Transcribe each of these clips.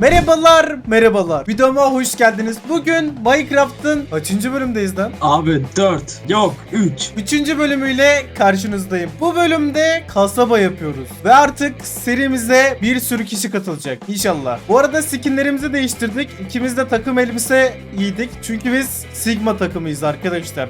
Merhabalar, merhabalar. Videoma hoş geldiniz. Bugün Minecraft'ın kaçıncı bölümdeyiz lan? Abi 4 yok 3. Üçüncü bölümüyle karşınızdayım. Bu bölümde kasaba yapıyoruz. Ve artık serimize bir sürü kişi katılacak. İnşallah. Bu arada skinlerimizi değiştirdik. İkimiz de takım elbise giydik. Çünkü biz Sigma takımıyız arkadaşlar.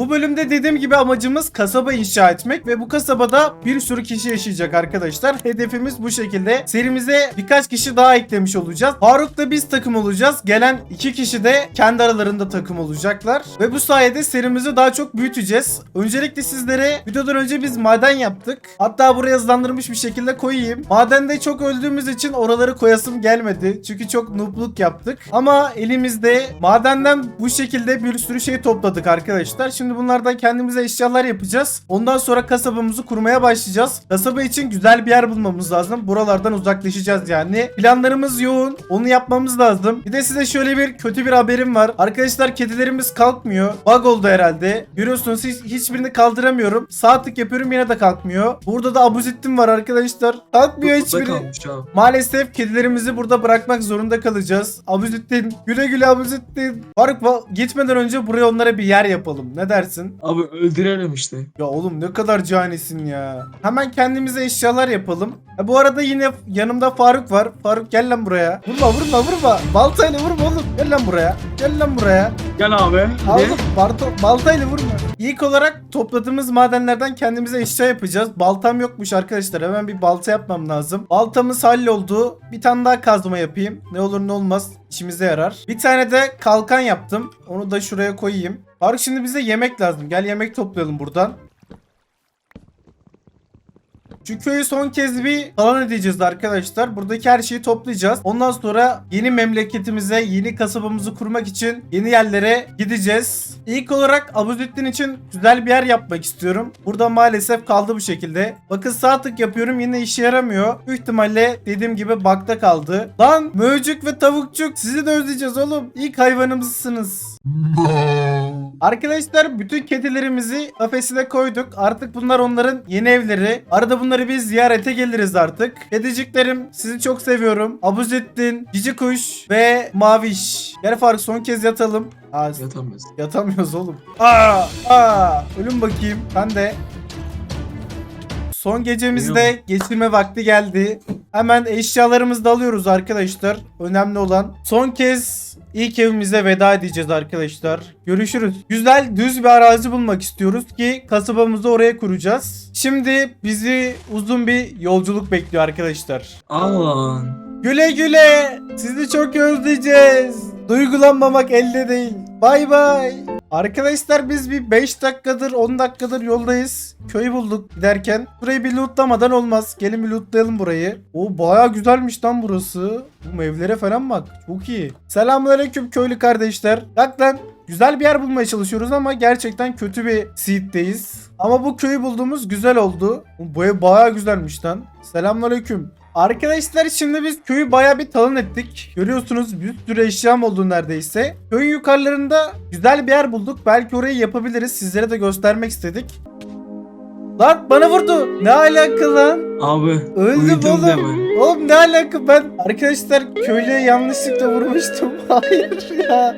Bu bölümde dediğim gibi amacımız kasaba inşa etmek ve bu kasabada bir sürü kişi yaşayacak arkadaşlar. Hedefimiz bu şekilde. Serimize birkaç kişi daha eklemiş olacağız. Faruk'la biz takım olacağız. Gelen iki kişi de kendi aralarında takım olacaklar. Ve bu sayede serimizi daha çok büyüteceğiz. Öncelikle sizlere videodan önce biz maden yaptık. Hatta buraya hızlandırmış bir şekilde koyayım. Madende çok öldüğümüz için oraları koyasım gelmedi. Çünkü çok noobluk yaptık. Ama elimizde madenden bu şekilde bir sürü şey topladık arkadaşlar. Şimdi bunlardan kendimize eşyalar yapacağız. Ondan sonra kasabamızı kurmaya başlayacağız. Kasaba için güzel bir yer bulmamız lazım. Buralardan uzaklaşacağız yani. Planlarımız yoğun. Onu yapmamız lazım. Bir de size şöyle bir kötü bir haberim var. Arkadaşlar kedilerimiz kalkmıyor. Bug oldu herhalde. Görüyorsunuz hiç, hiçbirini kaldıramıyorum. Sağ tık yapıyorum yine de kalkmıyor. Burada da abuzittim var arkadaşlar. Kalkmıyor Burada hiçbiri. kalmış. Maalesef kedilerimizi burada bırakmak zorunda kalacağız. Abuzittin güle güle Abuzittin. Faruk gitmeden önce buraya onlara bir yer yapalım. Ne dersin? Abi öldürelim işte. Ya oğlum ne kadar canisin ya. Hemen kendimize eşyalar yapalım. Ha, bu arada yine yanımda Faruk var. Faruk gel lan buraya. Vurma vurma vurma. Baltayla vurma oğlum. Gel lan buraya. Gel lan buraya. Gel abi. Oğlum, barto- baltayla vurma. İlk olarak topladığımız madenlerden kendimize eşya yapacağız. Baltam yokmuş arkadaşlar. Hemen bir balta yapmam lazım. Baltamız halloldu. Bir tane daha kazma yapayım. Ne olur ne olmaz işimize yarar. Bir tane de kalkan yaptım. Onu da şuraya koyayım. Faruk şimdi bize yemek lazım. Gel yemek toplayalım buradan. Şu köyü son kez bir talan edeceğiz arkadaşlar. Buradaki her şeyi toplayacağız. Ondan sonra yeni memleketimize, yeni kasabamızı kurmak için yeni yerlere gideceğiz. İlk olarak Abuzüddin için güzel bir yer yapmak istiyorum. Burada maalesef kaldı bu şekilde. Bakın sağ tık yapıyorum yine işe yaramıyor. Büyük dediğim gibi bakta kaldı. Lan möcük ve tavukçuk sizi de özleyeceğiz oğlum. İlk hayvanımızsınız. Arkadaşlar bütün kedilerimizi kafesine koyduk. Artık bunlar onların yeni evleri. Arada bunları biz ziyarete geliriz artık. Kediciklerim sizi çok seviyorum. Abuzettin, Cici Kuş ve Maviş. Gel Faruk son kez yatalım. Aa, Yatamaz. yatamıyoruz oğlum. Aa, aa, ölüm bakayım. Ben de. Son gecemizde geçirme vakti geldi. Hemen eşyalarımızı da alıyoruz arkadaşlar. Önemli olan. Son kez ilk evimize veda edeceğiz arkadaşlar. Görüşürüz. Güzel düz bir arazi bulmak istiyoruz ki kasabamızı oraya kuracağız. Şimdi bizi uzun bir yolculuk bekliyor arkadaşlar. Aman. Güle güle. Sizi çok özleyeceğiz. Duygulanmamak elde değil. Bay bay. Arkadaşlar biz bir 5 dakikadır 10 dakikadır yoldayız. Köyü bulduk giderken. Burayı bir lootlamadan olmaz. Gelin bir lootlayalım burayı. O baya güzelmiş lan burası. Bu evlere falan bak. Çok iyi. Selamünaleyküm köylü kardeşler. Bak lan Güzel bir yer bulmaya çalışıyoruz ama gerçekten kötü bir seed'deyiz. Ama bu köyü bulduğumuz güzel oldu. Bu ev baya güzelmiş lan. Selamünaleyküm. Arkadaşlar şimdi biz köyü baya bir talan ettik. Görüyorsunuz bir sürü eşyam oldu neredeyse. Köyün yukarılarında güzel bir yer bulduk. Belki orayı yapabiliriz. Sizlere de göstermek istedik. Lan bana vurdu. Ne alaka lan? Abi. Öldüm uyudum oğlum. deme. Oğlum ne alaka ben arkadaşlar köylüye yanlışlıkla vurmuştum. Hayır ya.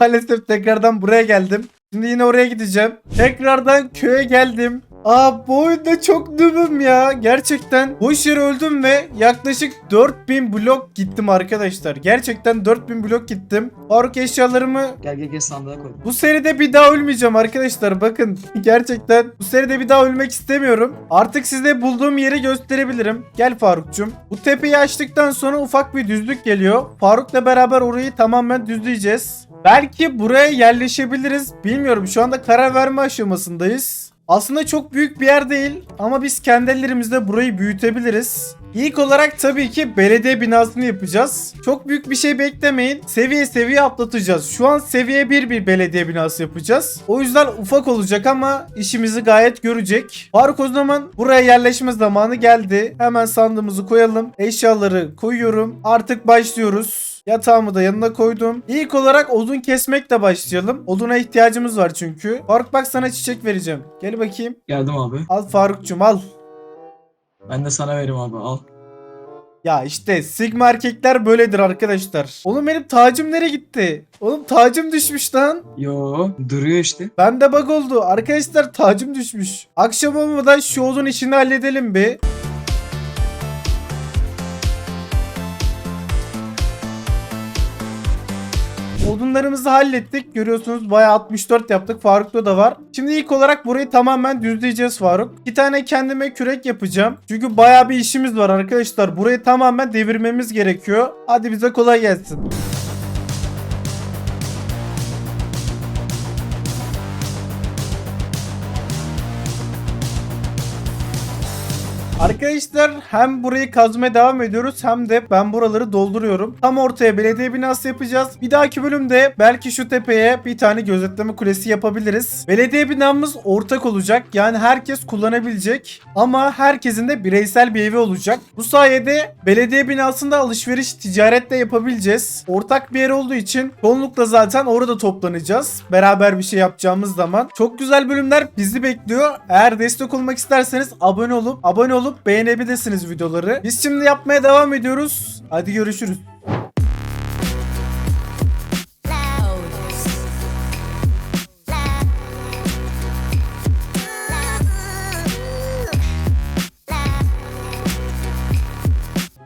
Maalesef tekrardan buraya geldim. Şimdi yine oraya gideceğim. Tekrardan köye geldim. Aa bu oyunda çok noobum ya. Gerçekten boş yere öldüm ve yaklaşık 4000 blok gittim arkadaşlar. Gerçekten 4000 blok gittim. Faruk eşyalarımı Gel gel gel sandığa koy. bu seride bir daha ölmeyeceğim arkadaşlar. Bakın gerçekten bu seride bir daha ölmek istemiyorum. Artık size bulduğum yeri gösterebilirim. Gel Faruk'cum. Bu tepeyi açtıktan sonra ufak bir düzlük geliyor. Faruk'la beraber orayı tamamen düzleyeceğiz. Belki buraya yerleşebiliriz. Bilmiyorum şu anda karar verme aşamasındayız. Aslında çok büyük bir yer değil ama biz kendi ellerimizle burayı büyütebiliriz. İlk olarak tabii ki belediye binasını yapacağız. Çok büyük bir şey beklemeyin. Seviye seviye atlatacağız. Şu an seviye 1 bir belediye binası yapacağız. O yüzden ufak olacak ama işimizi gayet görecek. Faruk o zaman buraya yerleşme zamanı geldi. Hemen sandığımızı koyalım. Eşyaları koyuyorum. Artık başlıyoruz. Yatağımı da yanına koydum. İlk olarak odun kesmekle başlayalım. Oduna ihtiyacımız var çünkü. Faruk bak sana çiçek vereceğim. Gel bakayım. Geldim abi. Al Farukçum al. Ben de sana vereyim abi al. Ya işte Sigma erkekler böyledir arkadaşlar. Oğlum benim tacım nereye gitti? Oğlum tacım düşmüş lan. Yo duruyor işte. Bende bug oldu. Arkadaşlar tacım düşmüş. Akşam olmadan şu odun işini halledelim bir. Odunlarımızı hallettik. Görüyorsunuz bayağı 64 yaptık. Faruk'ta da var. Şimdi ilk olarak burayı tamamen düzleyeceğiz Faruk. Bir tane kendime kürek yapacağım. Çünkü bayağı bir işimiz var arkadaşlar. Burayı tamamen devirmemiz gerekiyor. Hadi bize kolay gelsin. Arkadaşlar hem burayı kazmaya devam ediyoruz hem de ben buraları dolduruyorum. Tam ortaya belediye binası yapacağız. Bir dahaki bölümde belki şu tepeye bir tane gözetleme kulesi yapabiliriz. Belediye binamız ortak olacak. Yani herkes kullanabilecek. Ama herkesin de bireysel bir evi olacak. Bu sayede belediye binasında alışveriş ticaret de yapabileceğiz. Ortak bir yer olduğu için çoğunlukla zaten orada toplanacağız. Beraber bir şey yapacağımız zaman. Çok güzel bölümler bizi bekliyor. Eğer destek olmak isterseniz abone olup abone olup beğenebilirsiniz videoları. Biz şimdi yapmaya devam ediyoruz. Hadi görüşürüz.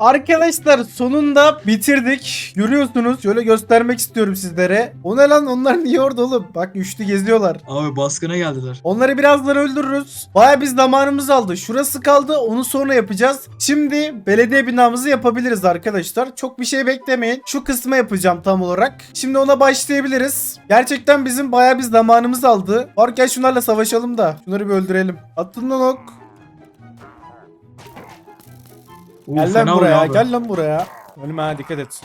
Arkadaşlar sonunda bitirdik. Görüyorsunuz. Şöyle göstermek istiyorum sizlere. O ne lan onlar niye orada oğlum? Bak üçlü geziyorlar. Abi baskına geldiler. Onları birazdan öldürürüz. Baya biz zamanımız aldı. Şurası kaldı. Onu sonra yapacağız. Şimdi belediye binamızı yapabiliriz arkadaşlar. Çok bir şey beklemeyin. Şu kısmı yapacağım tam olarak. Şimdi ona başlayabiliriz. Gerçekten bizim baya bir zamanımız aldı. Var gel şunlarla savaşalım da. Şunları bir öldürelim. Atın lan ok. Oo, Gel lan fena buraya. abi. Gel lan buraya. Ölme ha dikkat et.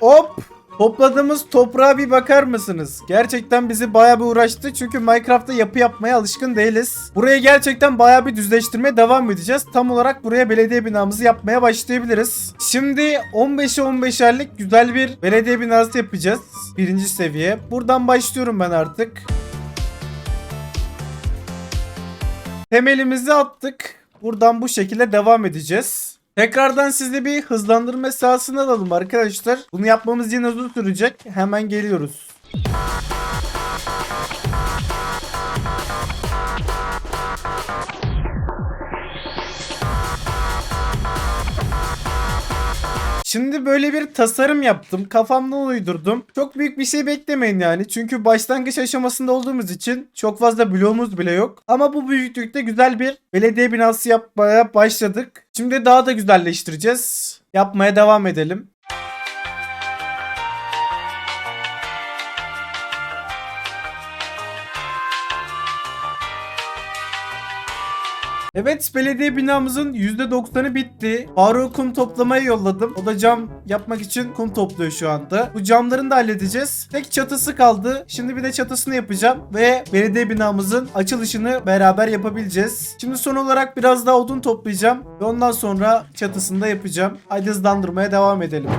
Hop. Topladığımız toprağa bir bakar mısınız? Gerçekten bizi baya bir uğraştı. Çünkü Minecraft'ta yapı yapmaya alışkın değiliz. Burayı gerçekten baya bir düzleştirmeye devam edeceğiz. Tam olarak buraya belediye binamızı yapmaya başlayabiliriz. Şimdi 15'e 15'erlik güzel bir belediye binası yapacağız. Birinci seviye. Buradan başlıyorum ben artık. Temelimizi attık. Buradan bu şekilde devam edeceğiz. Tekrardan size bir hızlandırma esasını alalım arkadaşlar. Bunu yapmamız yine uzun sürecek. Hemen geliyoruz. Şimdi böyle bir tasarım yaptım. Kafamdan uydurdum. Çok büyük bir şey beklemeyin yani. Çünkü başlangıç aşamasında olduğumuz için çok fazla bloğumuz bile yok. Ama bu büyüklükte güzel bir belediye binası yapmaya başladık. Şimdi daha da güzelleştireceğiz. Yapmaya devam edelim. Evet belediye binamızın %90'ı bitti. Faruk'u kum toplamaya yolladım. O da cam yapmak için kum topluyor şu anda. Bu camlarını da halledeceğiz. Tek çatısı kaldı. Şimdi bir de çatısını yapacağım. Ve belediye binamızın açılışını beraber yapabileceğiz. Şimdi son olarak biraz daha odun toplayacağım. Ve ondan sonra çatısını da yapacağım. Haydi hızlandırmaya devam edelim.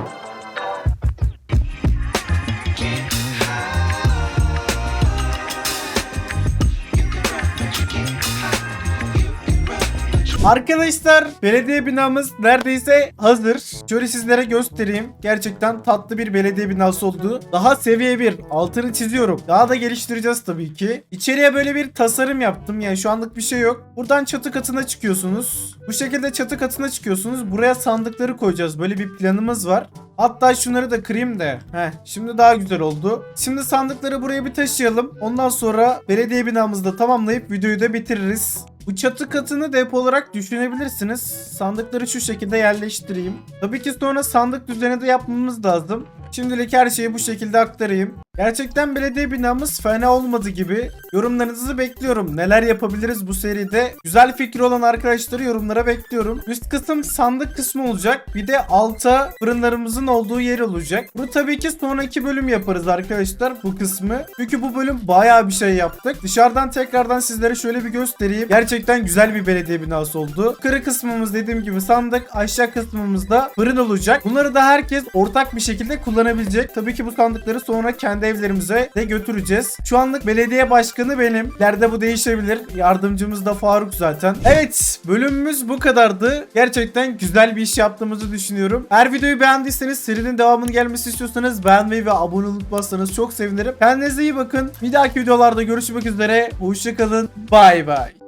Arkadaşlar belediye binamız neredeyse hazır. Şöyle sizlere göstereyim. Gerçekten tatlı bir belediye binası oldu. Daha seviye 1. Altını çiziyorum. Daha da geliştireceğiz tabii ki. İçeriye böyle bir tasarım yaptım. Yani şu anlık bir şey yok. Buradan çatı katına çıkıyorsunuz. Bu şekilde çatı katına çıkıyorsunuz. Buraya sandıkları koyacağız. Böyle bir planımız var. Hatta şunları da kırayım da. Heh, şimdi daha güzel oldu. Şimdi sandıkları buraya bir taşıyalım. Ondan sonra belediye binamızı da tamamlayıp videoyu da bitiririz. Bu çatı katını depo olarak düşünebilirsiniz. Sandıkları şu şekilde yerleştireyim. Tabii ki sonra sandık düzeni de yapmamız lazım. Şimdilik her şeyi bu şekilde aktarayım. Gerçekten belediye binamız fena olmadı gibi. Yorumlarınızı bekliyorum. Neler yapabiliriz bu seride? Güzel fikri olan arkadaşları yorumlara bekliyorum. Üst kısım sandık kısmı olacak. Bir de alta fırınlarımızın olduğu yer olacak. Bu tabii ki sonraki bölüm yaparız arkadaşlar bu kısmı. Çünkü bu bölüm bayağı bir şey yaptık. Dışarıdan tekrardan sizlere şöyle bir göstereyim. Gerçekten güzel bir belediye binası oldu. Kırı kısmımız dediğim gibi sandık. Aşağı kısmımızda fırın olacak. Bunları da herkes ortak bir şekilde kullanabilecek. Tabii ki bu sandıkları sonra kendi kendi evlerimize de götüreceğiz. Şu anlık belediye başkanı benim. İleride bu değişebilir. Yardımcımız da Faruk zaten. Evet bölümümüz bu kadardı. Gerçekten güzel bir iş yaptığımızı düşünüyorum. Eğer videoyu beğendiyseniz serinin devamının gelmesi istiyorsanız beğenmeyi ve abone unutmazsanız çok sevinirim. Kendinize iyi bakın. Bir dahaki videolarda görüşmek üzere. Hoşçakalın. Bay bay.